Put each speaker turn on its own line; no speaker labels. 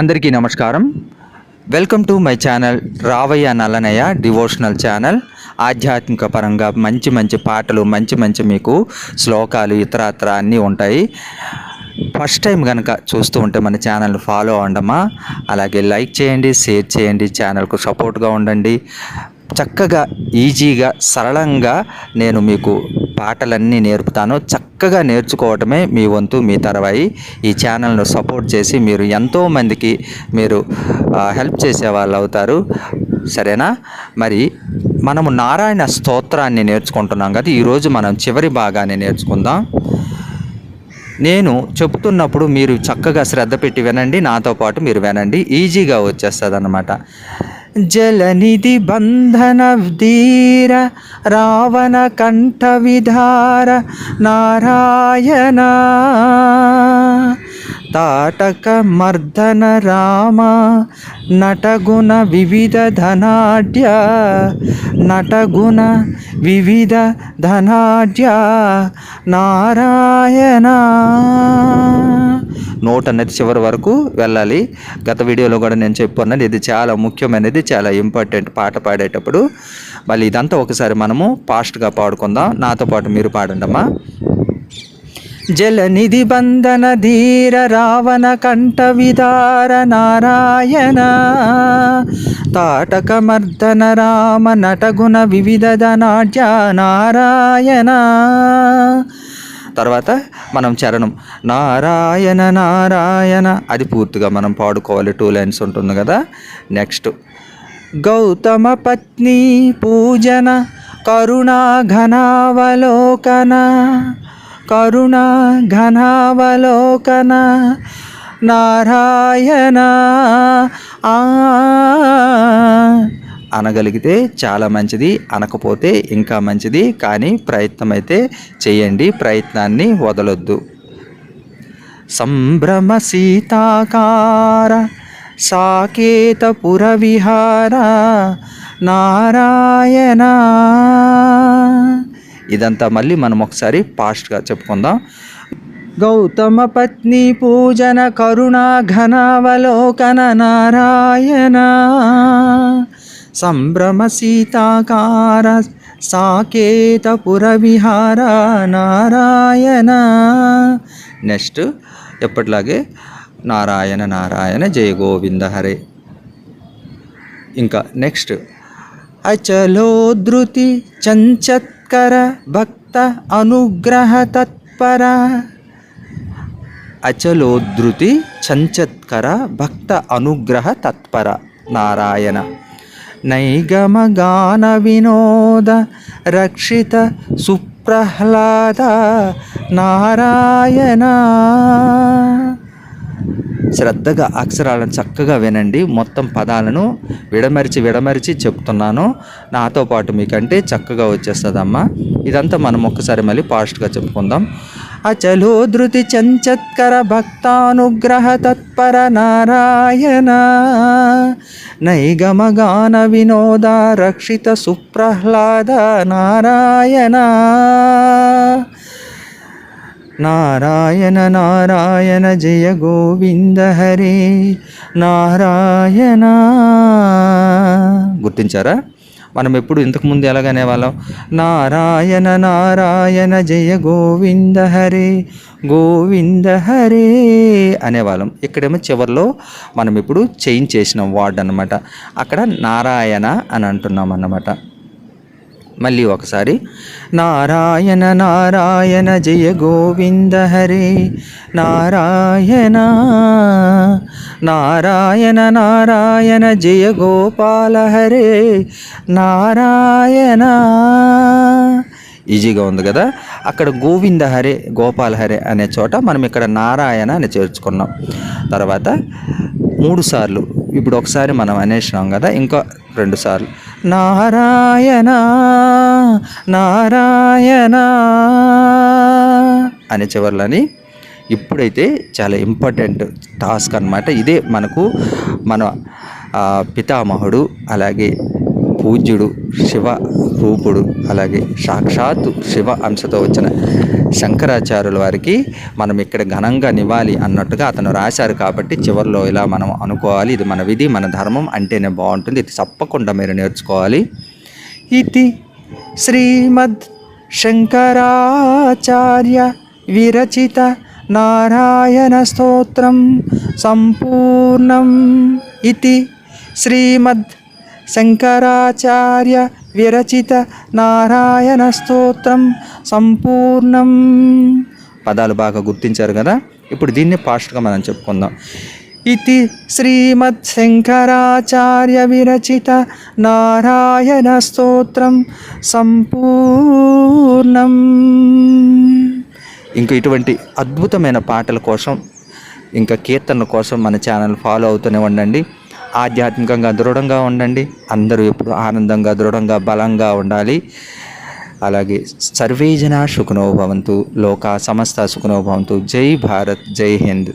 అందరికీ నమస్కారం. Welcome to my channel రావయ్య నల్లనయ్య డివోషనల్ ఛానల్ ఆధ్యాత్మిక పరంగా మంచి మంచి పాటలు మంచి మంచి మీకు శ్లోకాలు ఇతరత్ర అన్నీ ఉంటాయి. ఫస్ట్ టైం కనుక చూస్తూ ఉంటే మన ఛానల్ ఫాలో అవ్వండమ్మా. అలాగే లైక్ చేయండి షేర్ చేయండి ఛానల్కు సపోర్ట్గా ఉండండి. చక్కగా ఈజీగా సరళంగా నేను మీకు పాటలన్నీ నేర్పుతాను. చక్కగా నేర్చుకోవటమే మీ వంతు మీ తర్వాయి. ఈ ఛానల్ను సపోర్ట్ చేసి మీరు ఎంతోమందికి మీరు హెల్ప్ చేసే వాళ్ళు అవుతారు. సరేనా? మరి మనము నారాయణ స్తోత్రాన్ని నేర్చుకుంటున్నాం కదా ఈరోజు మనం చివరి భాగాన్ని నేర్చుకుందాం. నేను చెప్తున్నప్పుడు మీరు చక్కగా శ్రద్ధ పెట్టి వినండి నాతో పాటు మీరు వినండి. ఈజీగా వచ్చేస్తుంది అనమాట జలనిధి బంధన ధీర రావణ కంఠ విధార నారాయణ తాటక మర్దన రామ నటగుణ వివిధ ధనాఢ్య నటగుణ వివిధ ధనాఢ్య నారాయణ. నోట్ అనేది చివరి వరకు వెళ్ళాలి. గత వీడియోలో కూడా నేను చెప్పుకున్నాను ఇది చాలా ముఖ్యమైనది చాలా ఇంపార్టెంట్ పాట పాడేటప్పుడు. మళ్ళీ ఇదంతా ఒకసారి మనము ఫాస్ట్గా పాడుకుందాం. నాతో పాటు మీరు పాడండి అమ్మా జలనిధి బంధన ధీర రావణ కంఠ విదార నారాయణ. తాటకమర్దన రామ నటగుణ వివిధ నాట్య నారాయణ. తర్వాత మనం చరణం. నారాయణ నారాయణ. అది పూర్తిగా మనం పాడుకోవాలి. టూ లైన్స్ ఉంటుంది కదా. నెక్స్ట్. గౌతమ పత్ని పూజన కరుణా ఘనావలోకన. కరుణ ఘనావలోకన నారాయణ. ఆ. అనగలిగితే చాలా మంచిది అనకపోతే ఇంకా మంచిది కానీ ప్రయత్నం అయితే చేయండి ప్రయత్నాన్ని వదలొద్దు. సంభ్రమ సీతాకార సాకేతపుర విహార నారాయణ. ఇదంతా మళ్ళీ మనం ఒకసారి ఫాస్ట్గా చెప్పుకుందాం. గౌతమ పత్ని పూజన కరుణ ఘనావలోకన నారాయణ. సంభ్రమ సీతాకార సాకేతపుర విహార నారాయణ. నెక్స్ట్ ఎప్పటిలాగే నారాయణ నారాయణ జయ గోవింద హరే. ఇంకా నెక్స్ట్. అచలోధృతి చంచత్కర భక్త అనుగ్రహ తత్పర అచలోధృతి చంచత్కర భక్త అనుగ్రహ తత్పర నారాయణ నైగమగాన వినోద రక్షిత సుప్రహ్లాద నారాయణ శ్రద్ధగా అక్షరాలను చక్కగా వినండి. మొత్తం పదాలను విడమరిచి విడమరిచి చెప్తున్నాను. నాతో పాటు మీకంటే చక్కగా వచ్చేస్తుందమ్మా. ఇదంతా మనం ఒక్కసారి మళ్ళీ ఫాస్ట్గా చెప్పుకుందాం. అచలో ధృతి చంచత్కర భక్తానుగ్రహ తత్పర నారాయణ. నైగమగాన వినోద రక్షిత సుప్రహ్లాద నారాయణ. నారాయణ నారాయణ జయ గోవింద హరే నారాయణ. గుర్తించారా? మనం ఎప్పుడు ఇంతకుముందు ఎలాగనే వాళ్ళం నారాయణ నారాయణ జయ గోవింద హరే గోవింద హరే అనేవాళ్ళం. ఇక్కడేమో చివరిలో మనం ఇప్పుడు చేంజ్ చేసినాం వార్డ్ అనమాట అక్కడ నారాయణ అని అంటున్నాం అన్నమాట మళ్ళీ ఒకసారి. నారాయణ నారాయణ జయ గోవింద హరే. నారాయణ నారాయణ నారాయణ జయ గోపాల హరే. నారాయణ. ఈజీగా ఉంది కదా? అక్కడ గోవింద హరే గోపాల హరే అనే చోట మనం ఇక్కడ నారాయణ అని చేర్చుకున్నాం. తర్వాత మూడు సార్లు. ఇప్పుడు ఒకసారి మనం అనేసినాం కదా ఇంకా రెండు సార్లు. నారాయణ నారాయణ అనే చివర్లని ఇప్పుడైతే చాలా ఇంపార్టెంట్ టాస్క్ అనమాట ఇదే మనకు మన పితామహుడు అలాగే పూజ్యుడు శివ రూపుడు అలాగే సాక్షాత్తు శివ అంశతో వచ్చిన శంకరాచార్యుల వారికి మనం ఇక్కడ ఘనంగా నివ్వాలి అన్నట్టుగా అతను రాశారు కాబట్టి చివరిలో ఇలా మనం అనుకోవాలి. ఇది మన విధి మన ధర్మం అంటేనే బాగుంటుంది. ఇది తప్పకుండా మీరు నేర్చుకోవాలి. ఇది శ్రీమద్ శంకరాచార్య విరచిత నారాయణ స్తోత్రం సంపూర్ణం. ఇది శ్రీమద్ శంకరాచార్య విరచిత నారాయణ స్తోత్రం సంపూర్ణం పదాలు బాగా గుర్తించారు కదా? ఇప్పుడు దీన్ని పాస్ట్గా మనం చెప్పుకుందాం. ఇది శ్రీమద్ శంకరాచార్య విరచిత నారాయణ స్తోత్రం సంపూర్ణం। ఇంకా ఇటువంటి అద్భుతమైన పాటల కోసం ఇంకా కీర్తనల కోసం మన ఛానల్ ఫాలో అవుతూనే ఉండండి. ఆధ్యాత్మికంగా దృఢంగా ఉండండి. అందరూ ఎప్పుడు ఆనందంగా దృఢంగా బలంగా ఉండాలి. అలాగే సర్వేజన సుఖనోభవంతు లోక సమస్త సుఖనోభవంతు జై భారత్ జై హింద్.